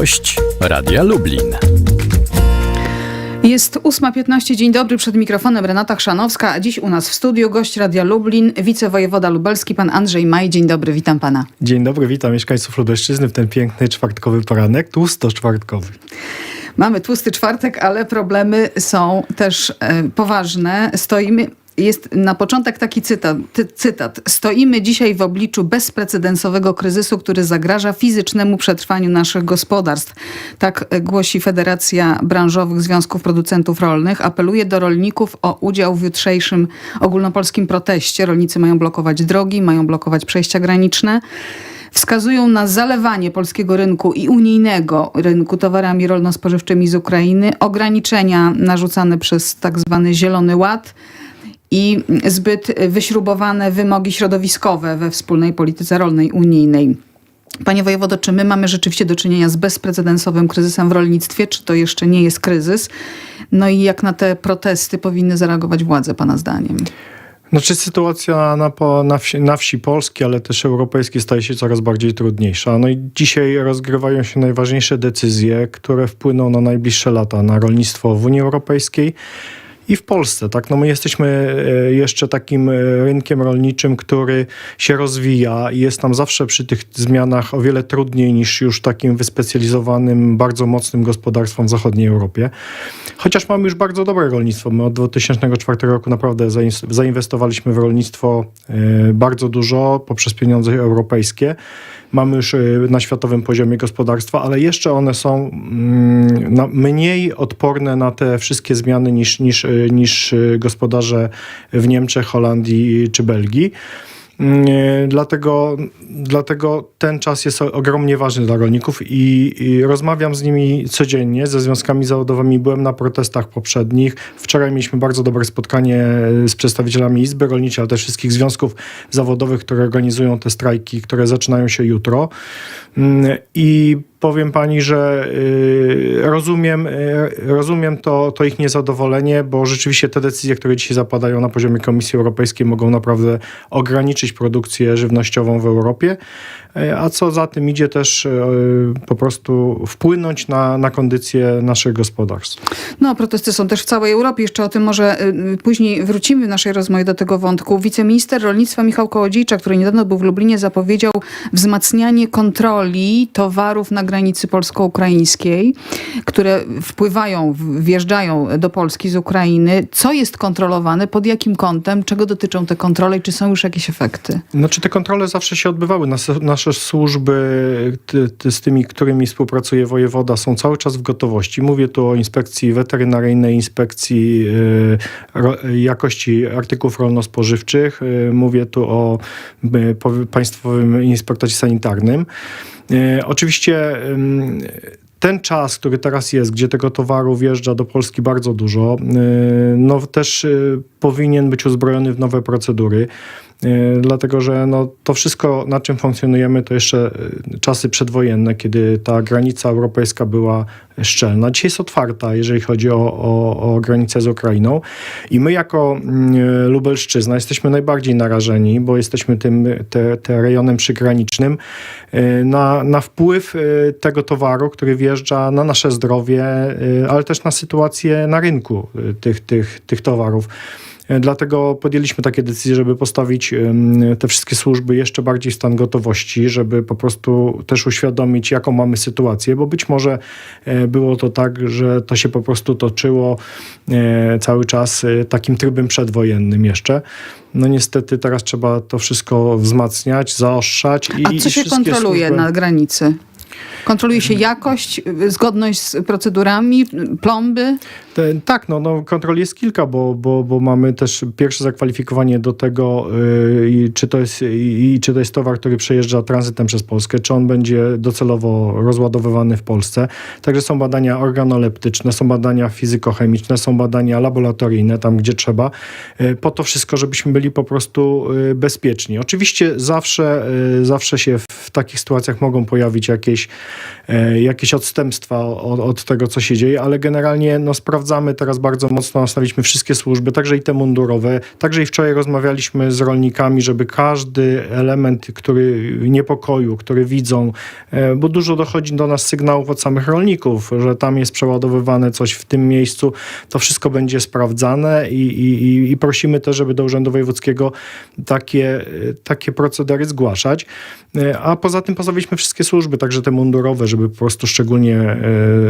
Gość Radia Lublin. Jest 8.15, dzień dobry, przed mikrofonem Renata Chrzanowska, a dziś u nas w studiu gość Radia Lublin, wicewojewoda lubelski, pan Andrzej Maj. Dzień dobry, witam pana. Dzień dobry, witam mieszkańców Lubelszczyzny w ten piękny czwartkowy poranek, tłusto czwartkowy. Mamy tłusty czwartek, ale problemy są też e, poważne. Stoimy... Jest na początek taki cytat, ty, cytat. Stoimy dzisiaj w obliczu bezprecedensowego kryzysu, który zagraża fizycznemu przetrwaniu naszych gospodarstw. Tak głosi Federacja Branżowych Związków Producentów Rolnych. Apeluje do rolników o udział w jutrzejszym ogólnopolskim proteście. Rolnicy mają blokować drogi, mają blokować przejścia graniczne wskazują na zalewanie polskiego rynku i unijnego rynku towarami rolno-spożywczymi z Ukrainy, ograniczenia narzucane przez tak zwany Zielony Ład i zbyt wyśrubowane wymogi środowiskowe we wspólnej polityce rolnej unijnej. Panie wojewodo, czy my mamy rzeczywiście do czynienia z bezprecedensowym kryzysem w rolnictwie, czy to jeszcze nie jest kryzys? No i jak na te protesty powinny zareagować władze, pana zdaniem? Znaczy sytuacja na, na, wsi, na wsi polskiej, ale też europejskiej staje się coraz bardziej trudniejsza. No i dzisiaj rozgrywają się najważniejsze decyzje, które wpłyną na najbliższe lata na rolnictwo w Unii Europejskiej i w Polsce. Tak? No my jesteśmy e, jeszcze takim e, rynkiem rolniczym, który się rozwija i jest nam zawsze przy tych zmianach o wiele trudniej niż już takim wyspecjalizowanym, bardzo mocnym gospodarstwom w zachodniej Europie. Chociaż mamy już bardzo dobre rolnictwo. My od 2004 roku naprawdę zain- zainwestowaliśmy w rolnictwo e, bardzo dużo poprzez pieniądze europejskie. Mamy już e, na światowym poziomie gospodarstwa, ale jeszcze one są mm, mniej odporne na te wszystkie zmiany niż, niż, e, niż e, gospodarze w Niemczech, Holandii czy Belgii. Dlatego, dlatego ten czas jest ogromnie ważny dla rolników i, i rozmawiam z nimi codziennie, ze związkami zawodowymi. Byłem na protestach poprzednich. Wczoraj mieliśmy bardzo dobre spotkanie z przedstawicielami Izby Rolniczej, ale też wszystkich związków zawodowych, które organizują te strajki, które zaczynają się jutro. Mm, I powiem pani, że y, rozumiem, y, rozumiem to, to ich niezadowolenie, bo rzeczywiście te decyzje, które dzisiaj zapadają na poziomie Komisji Europejskiej mogą naprawdę ograniczyć produkcję żywnościową w Europie, y, a co za tym idzie też po prostu wpłynąć na, na kondycję naszych gospodarstw. No, protesty są też w całej Europie. Jeszcze o tym może później wrócimy w naszej rozmowie do tego wątku. Wiceminister rolnictwa Michał Kołodziejczak, który niedawno był w Lublinie, zapowiedział wzmacnianie kontroli towarów na granicy polsko-ukraińskiej, które wpływają, wjeżdżają do Polski z Ukrainy. Co jest kontrolowane, pod jakim kątem, czego dotyczą te kontrole i czy są już jakieś efekty? Znaczy te kontrole zawsze się odbywały. Nas, nasze służby ty, ty, z tymi, którymi współpracuje wojewoda są cały czas w gotowości. Mówię tu o inspekcji weterynaryjnej, inspekcji y, jakości artykułów rolno-spożywczych. Y, mówię tu o y, Państwowym Inspektorze Sanitarnym. Y, oczywiście ten czas, który teraz jest, gdzie tego towaru wjeżdża do Polski bardzo dużo, y, no też y, powinien być uzbrojony w nowe procedury. Y, Dlatego, że no, to wszystko, na czym funkcjonujemy, to jeszcze y, czasy przedwojenne, kiedy ta granica europejska była szczelna. Dzisiaj jest otwarta, jeżeli chodzi o, o, o granicę z Ukrainą. I my, jako mm, Lubelszczyzna, jesteśmy najbardziej narażeni, bo jesteśmy tym te, te rejonem przygranicznym, na, na wpływ tego towaru, który wjeżdża na nasze zdrowie, ale też na sytuację na rynku tych, tych, tych towarów. E, Dlatego podjęliśmy takie decyzje, żeby postawić te wszystkie służby jeszcze bardziej w stan gotowości, żeby po prostu też uświadomić, jaką mamy sytuację, bo być może e, było to tak, że to się po prostu toczyło e, cały czas takim trybem przedwojennym jeszcze. No niestety teraz trzeba to wszystko wzmacniać, zaostrzać. I, A co się kontroluje służby- na granicy? Kontroluje się jakość, zgodność z procedurami, plomby? Tak, no, no kontrol jest kilka, bo, bo, bo mamy też pierwsze zakwalifikowanie do tego, yy, czy, to jest, i, czy to jest towar, który przejeżdża tranzytem przez Polskę, czy on będzie docelowo rozładowywany w Polsce. Także są badania organoleptyczne, są badania fizykochemiczne, są badania laboratoryjne, tam gdzie trzeba, yy, po to wszystko, żebyśmy byli po prostu yy, bezpieczni. Oczywiście zawsze, yy, zawsze się w takich sytuacjach mogą pojawić jakieś, jakieś odstępstwa od, od tego, co się dzieje, ale generalnie no, sprawdzamy teraz bardzo mocno, nastawiliśmy wszystkie służby, także i te mundurowe, także i wczoraj rozmawialiśmy z rolnikami, żeby każdy element, który niepokoju, który widzą, e, bo dużo dochodzi do nas sygnałów od samych rolników, że tam jest przeładowywane coś w tym miejscu, to wszystko będzie sprawdzane i, i, i- prosimy też, żeby do Urzędu Wojewódzkiego takie, e, takie procedery zgłaszać. E, A poza tym postawiliśmy wszystkie służby, także te mundurowe, żeby po prostu szczególnie e,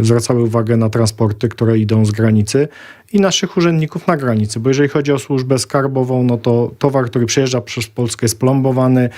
zwracały uwagę na transporty, które idą z granicy i naszych urzędników na granicy, bo jeżeli chodzi o służbę skarbową, no to towar, który przejeżdża przez Polskę jest plombowany,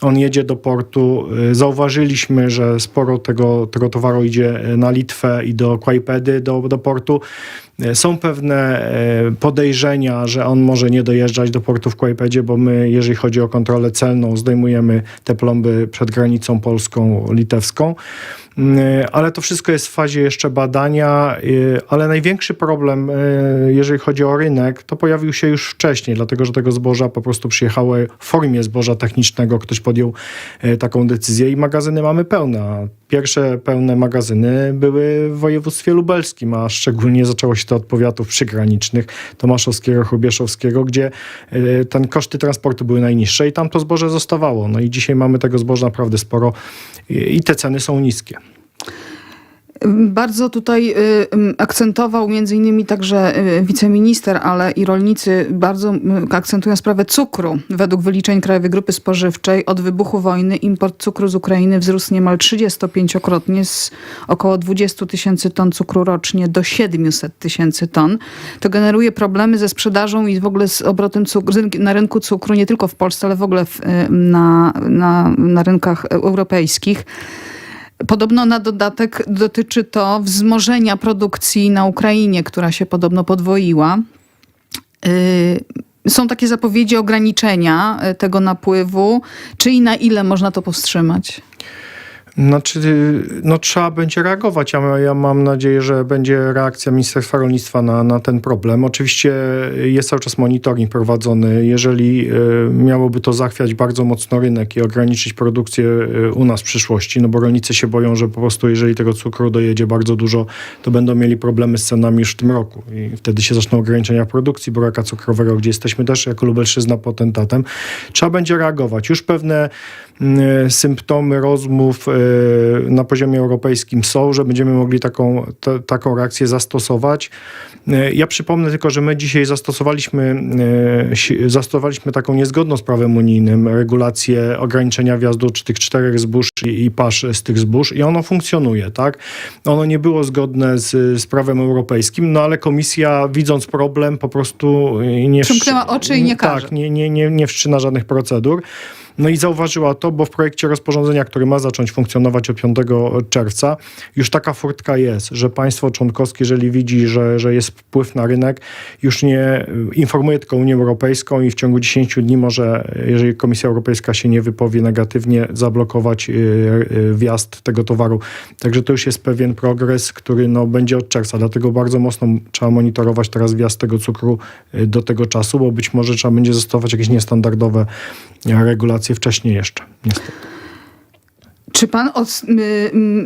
on jedzie do portu. E, Zauważyliśmy, że sporo tego, tego towaru idzie e, na Litwę i do Kłajpedy, do, do portu. E, Są pewne podejrzenia, że on może nie dojeżdżać do portu w Kłajpedzie, bo my, jeżeli chodzi o kontrolę celną, zdejmujemy te plomby przed granicą polską, litewską. Mm, Ale to wszystko jest w fazie jeszcze badania, y, ale największy problem, y, jeżeli chodzi o rynek, to pojawił się już wcześniej, dlatego że tego zboża po prostu przyjechało w formie zboża technicznego. Ktoś podjął taką decyzję i magazyny mamy pełne. Pierwsze pełne magazyny były w województwie lubelskim, a szczególnie zaczęło się to od powiatów przygranicznych, Tomaszowskiego, Chrubieszowskiego, gdzie ten koszty transportu były najniższe i tam to zboże zostawało. No i dzisiaj mamy tego zboża naprawdę sporo i te ceny są niskie. Bardzo tutaj y, akcentował między innymi także y, wiceminister, ale i rolnicy bardzo akcentują sprawę cukru. Według wyliczeń Krajowej Grupy Spożywczej od wybuchu wojny import cukru z Ukrainy wzrósł niemal 35-krotnie z około 20 tysięcy ton cukru rocznie do 700 tysięcy ton. To generuje problemy ze sprzedażą i w ogóle z obrotem cukru, na rynku cukru nie tylko w Polsce, ale w ogóle w, y, na, na, na rynkach europejskich. Podobno na dodatek dotyczy to wzmożenia produkcji na Ukrainie, która się podobno podwoiła. Yy, Są takie zapowiedzi ograniczenia y, tego napływu. Czy i na ile można to powstrzymać? Znaczy, no trzeba będzie reagować. Ja, ja mam nadzieję, że będzie reakcja Ministerstwa Rolnictwa na, na ten problem. Oczywiście jest cały czas monitoring prowadzony. Jeżeli e, miałoby to zachwiać bardzo mocno rynek i ograniczyć produkcję e, u nas w przyszłości, no bo rolnicy się boją, że po prostu jeżeli tego cukru dojedzie bardzo dużo, to będą mieli problemy z cenami już w tym roku. I wtedy się zaczną ograniczenia produkcji buraka cukrowego, gdzie jesteśmy też jako Lubelszczyzna potentatem. Trzeba będzie reagować. Już pewne mm, symptomy rozmów e, na poziomie europejskim są, że będziemy mogli taką, ta- taką reakcję zastosować. E, Ja przypomnę tylko, że my dzisiaj zastosowaliśmy, e, zastosowaliśmy taką niezgodną z prawem unijnym regulację ograniczenia wjazdu czy tych czterech zbóż i, i pasz z tych zbóż i ono funkcjonuje, tak? Ono nie było zgodne z, z prawem europejskim, no ale komisja widząc problem po prostu e, nie... Przymknęła oczy i nie każe. Tak, nie, nie, nie, nie wszczyna żadnych procedur. No i zauważyła to, bo w projekcie rozporządzenia, który ma zacząć funkcjonować od 5 czerwca, już taka furtka jest, że państwo członkowskie, jeżeli widzi, że, że jest wpływ na rynek, już nie y, informuje tylko Unię Europejską i w ciągu 10 dni może, jeżeli Komisja Europejska się nie wypowie negatywnie, zablokować y, wjazd tego towaru. Także to już jest pewien progres, który no, będzie od czerwca, dlatego bardzo mocno trzeba monitorować teraz wjazd tego cukru do tego czasu, bo być może trzeba będzie zastosować jakieś niestandardowe e, regulacje wcześniej jeszcze, niestety. Czy pan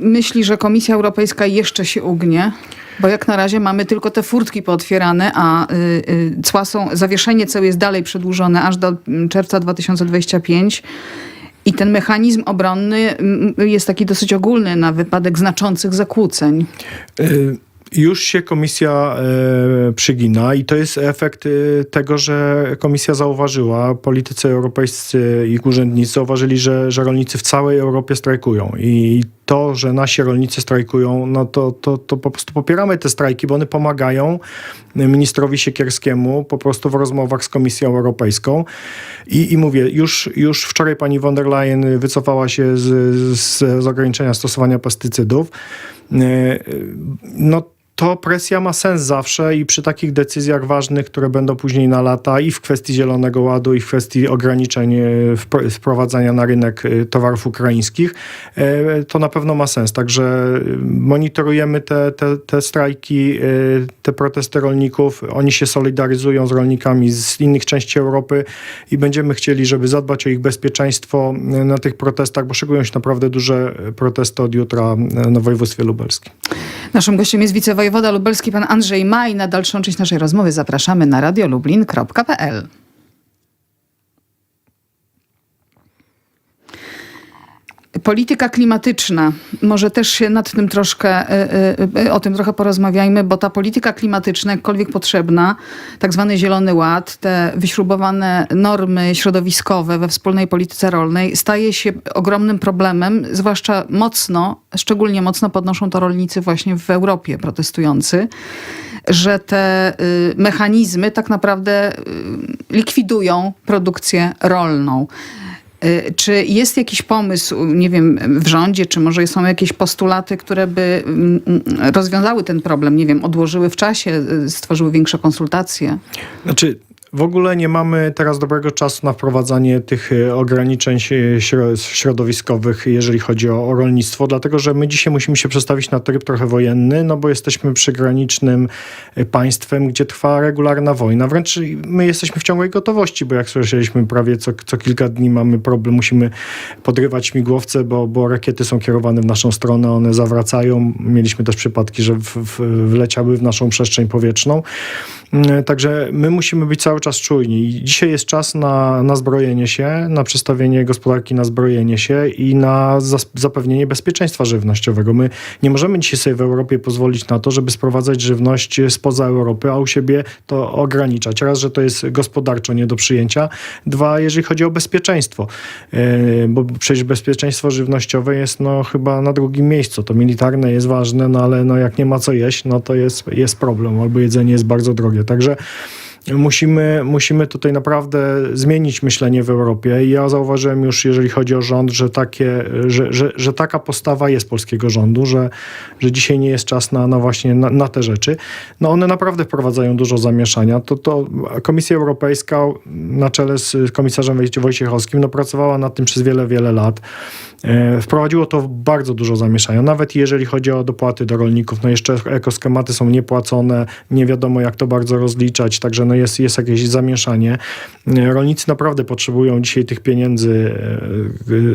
myśli, że Komisja Europejska jeszcze się ugnie? Bo jak na razie mamy tylko te furtki pootwierane, a y, y, cła są, zawieszenie ceł jest dalej przedłużone aż do czerwca 2025. I ten mechanizm obronny jest taki dosyć ogólny na wypadek znaczących zakłóceń. Y, Już się komisja e, przygina i to jest efekt e, tego, że komisja zauważyła, politycy europejscy i urzędnicy zauważyli, że, że rolnicy w całej Europie strajkują i to, że nasi rolnicy strajkują, no to, to, to po prostu popieramy te strajki, bo one pomagają ministrowi Siekierskiemu po prostu w rozmowach z Komisją Europejską. I, i mówię, już, już wczoraj pani von der Leyen wycofała się z, z, z ograniczenia stosowania pestycydów. E, No to presja ma sens zawsze i przy takich decyzjach ważnych, które będą później na lata i w kwestii Zielonego Ładu i w kwestii ograniczeń e, wpro- wprowadzania na rynek e, towarów ukraińskich, e, to na pewno ma sens. Także monitorujemy te, te, te strajki, te protesty rolników. Oni się solidaryzują z rolnikami z innych części Europy i będziemy chcieli, żeby zadbać o ich bezpieczeństwo na tych protestach, bo szykują się naprawdę duże protesty od jutra na województwie lubelskim. Naszym gościem jest wicewojewoda lubelski pan Andrzej Maj. Na dalszą część naszej rozmowy zapraszamy na radiolublin.pl. Polityka klimatyczna. Może też się nad tym troszkę, y, y, y, o tym trochę porozmawiajmy, bo ta polityka klimatyczna, jakkolwiek potrzebna, tak zwany Zielony Ład, te wyśrubowane normy środowiskowe we wspólnej polityce rolnej, staje się ogromnym problemem, zwłaszcza mocno, szczególnie mocno podnoszą to rolnicy właśnie w Europie protestujący, że te y, mechanizmy tak naprawdę y, likwidują produkcję rolną. Y, Czy jest jakiś pomysł, nie wiem, w rządzie, czy może są jakieś postulaty, które by mm, rozwiązały ten problem, nie wiem, odłożyły w czasie, y, stworzyły większe konsultacje? Znaczy, w ogóle nie mamy teraz dobrego czasu na wprowadzanie tych e, ograniczeń środowiskowych, jeżeli chodzi o, o rolnictwo, dlatego że my dzisiaj musimy się przestawić na tryb trochę wojenny, no bo jesteśmy przygranicznym e, państwem, gdzie trwa regularna wojna. Wręcz my jesteśmy w ciągłej gotowości, bo jak słyszeliśmy, prawie co, co kilka dni mamy problem, musimy podrywać śmigłowce, bo, bo rakiety są kierowane w naszą stronę, one zawracają. Mieliśmy też przypadki, że w, w, wleciały w naszą przestrzeń powietrzną. Mm, Także my musimy być cały czas czujni. Dzisiaj jest czas na, na zbrojenie się, na przestawienie gospodarki na zbrojenie się i na zapewnienie bezpieczeństwa żywnościowego. My nie możemy dzisiaj sobie w Europie pozwolić na to, żeby sprowadzać żywność spoza Europy, a u siebie to ograniczać. Raz, że to jest gospodarczo nie do przyjęcia. Dwa, jeżeli chodzi o bezpieczeństwo, Yy, bo przecież bezpieczeństwo żywnościowe jest no, chyba na drugim miejscu. To militarne jest ważne, no ale no, jak nie ma co jeść, no to jest, jest problem, albo jedzenie jest bardzo drogie. Także musimy, musimy tutaj naprawdę zmienić myślenie w Europie. I ja zauważyłem już, jeżeli chodzi o rząd, że, takie, że, że, że taka postawa jest polskiego rządu, że, że dzisiaj nie jest czas na, na właśnie na, na te rzeczy. No one naprawdę wprowadzają dużo zamieszania. To, to Komisja Europejska na czele z komisarzem Wojcie- Wojciechowskim no, pracowała nad tym przez wiele, wiele lat. E, Wprowadziło to bardzo dużo zamieszania. Nawet jeżeli chodzi o dopłaty do rolników, no jeszcze ekoskematy są niepłacone, nie wiadomo jak to bardzo rozliczać, także no jest, jest jakieś zamieszanie. E, Rolnicy naprawdę potrzebują dzisiaj tych pieniędzy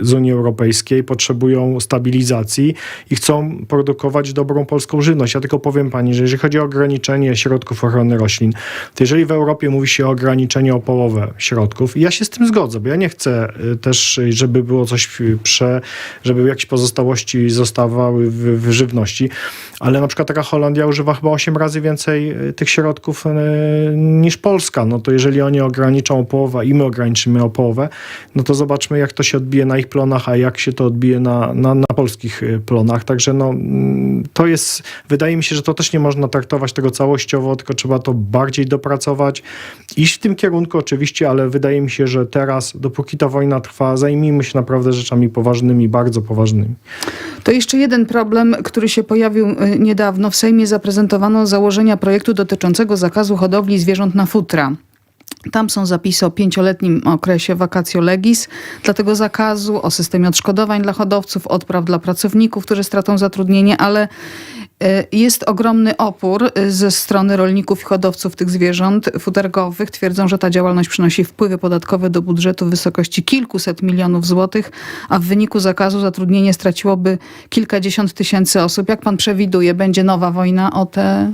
e, z Unii Europejskiej, potrzebują stabilizacji i chcą produkować dobrą polską żywność. Ja tylko powiem pani, że jeżeli chodzi o ograniczenie środków ochrony roślin, to jeżeli w Europie mówi się o ograniczeniu o połowę środków, i ja się z tym zgodzę, bo ja nie chcę y, też, żeby było coś prze, żeby jakieś pozostałości zostawały w, w żywności, ale na przykład taka Holandia używa chyba 8 razy więcej y, tych środków y, niż Polska. No to jeżeli oni ograniczą o połowę i my ograniczymy o połowę, no to zobaczmy jak to się odbije na ich plonach, a jak się to odbije na, na, na polskich y, plonach. Także no, mm, to jest, wydaje mi się, że to też nie można traktować tego całościowo, tylko trzeba to bardziej dopracować. Iść w tym kierunku oczywiście, ale wydaje mi się, że teraz, dopóki ta wojna trwa, zajmijmy się naprawdę rzeczami poważnymi, bardzo poważnymi. To jeszcze jeden problem, który się pojawił y, niedawno. W Sejmie zaprezentowano założenia projektu dotyczącego zakazu hodowli zwierząt na futra. Tam są zapisy o pięcioletnim okresie vacatio legis dla tego zakazu, o systemie odszkodowań dla hodowców, odpraw dla pracowników, którzy stracą zatrudnienie, ale y, jest ogromny opór y, ze strony rolników i hodowców tych zwierząt futerkowych. Twierdzą, że ta działalność przynosi wpływy podatkowe do budżetu w wysokości kilkuset milionów złotych, a w wyniku zakazu zatrudnienie straciłoby kilkadziesiąt tysięcy osób. Jak pan przewiduje, będzie nowa wojna o te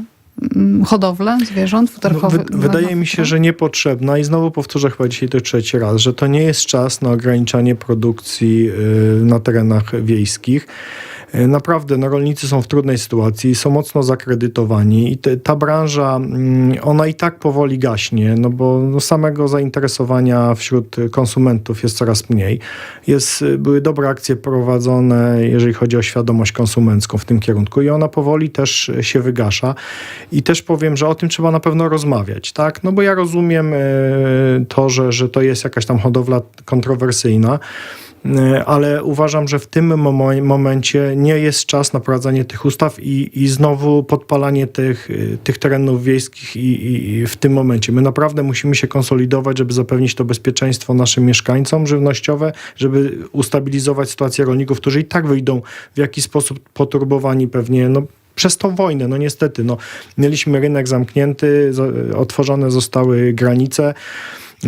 hodowlę zwierząt No, futerkowych? wy, wydaje mi się, że niepotrzebna i znowu powtórzę chyba dzisiaj to trzeci raz, że to nie jest czas na ograniczanie produkcji y, na terenach wiejskich. Y, Naprawdę, no, rolnicy są w trudnej sytuacji, są mocno zakredytowani i te, ta branża, mm, ona i tak powoli gaśnie, no bo no, samego zainteresowania wśród konsumentów jest coraz mniej. Jest, y, były dobre akcje prowadzone, jeżeli chodzi o świadomość konsumencką w tym kierunku i ona powoli też się wygasza. I też powiem, że o tym trzeba na pewno rozmawiać, tak? No bo ja rozumiem y, to, że, że to jest jakaś tam hodowla kontrowersyjna. Y, Ale uważam, że w tym momencie nie jest czas na prowadzenie tych ustaw i, i znowu podpalanie tych, y, tych terenów wiejskich i, i, i w tym momencie. My naprawdę musimy się konsolidować, żeby zapewnić to bezpieczeństwo naszym mieszkańcom żywnościowe, żeby ustabilizować sytuację rolników, którzy i tak wyjdą w jakiś sposób poturbowani pewnie no, przez tą wojnę, no niestety, no, mieliśmy rynek zamknięty, za- otworzone zostały granice.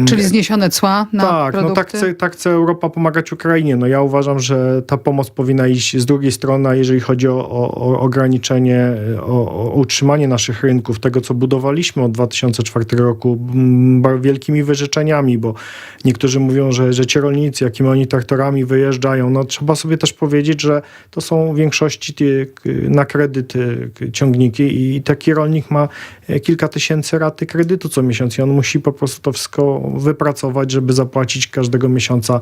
Czyli zniesione cła na tak, no produkty? tak chce, tak chce Europa pomagać Ukrainie. No ja uważam, że ta pomoc powinna iść z drugiej strony, jeżeli chodzi o, o, o ograniczenie, o, o utrzymanie naszych rynków, tego co budowaliśmy od 2004 roku, m, bar- wielkimi wyrzeczeniami, bo niektórzy mówią, że, że ci rolnicy, jakimi oni traktorami wyjeżdżają, no trzeba sobie też powiedzieć, że to są w większości na kredyt ciągniki i taki rolnik ma e, kilka tysięcy raty kredytu co miesiąc i on musi po prostu to wszystko wypracować, żeby zapłacić każdego miesiąca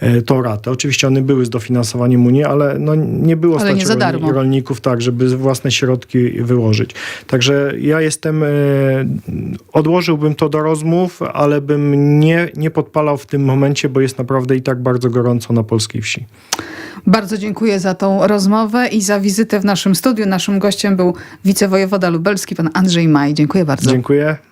e, tą ratę. Oczywiście one były z dofinansowaniem Unii, ale no nie było Ale stać nie rolników tak, żeby własne środki wyłożyć. Także ja jestem, e, odłożyłbym to do rozmów, ale bym nie, nie podpalał w tym momencie, bo jest naprawdę i tak bardzo gorąco na polskiej wsi. Bardzo dziękuję za tą rozmowę i za wizytę w naszym studiu. Naszym gościem był wicewojewoda lubelski, pan Andrzej Maj. Dziękuję bardzo. Dziękuję.